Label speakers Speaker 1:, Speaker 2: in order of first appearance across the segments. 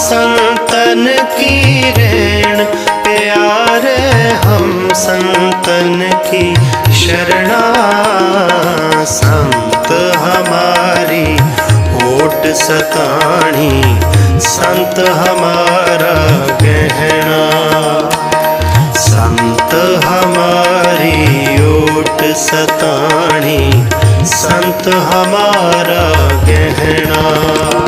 Speaker 1: संतन की रैण प्यार हम संतन की शरणा संत हमारी ओट सताणी संत हमारा गहना संत हमारी ओट सताणी संत हमारा गहना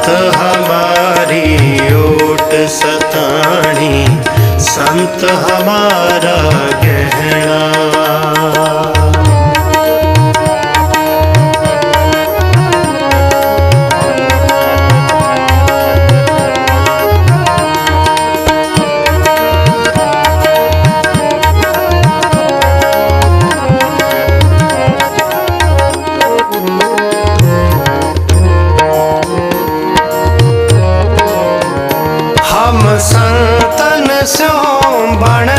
Speaker 1: संत हमारी ओट सताणी संत हमारा गहना ਤਨ ਸਿਉ ਬਣ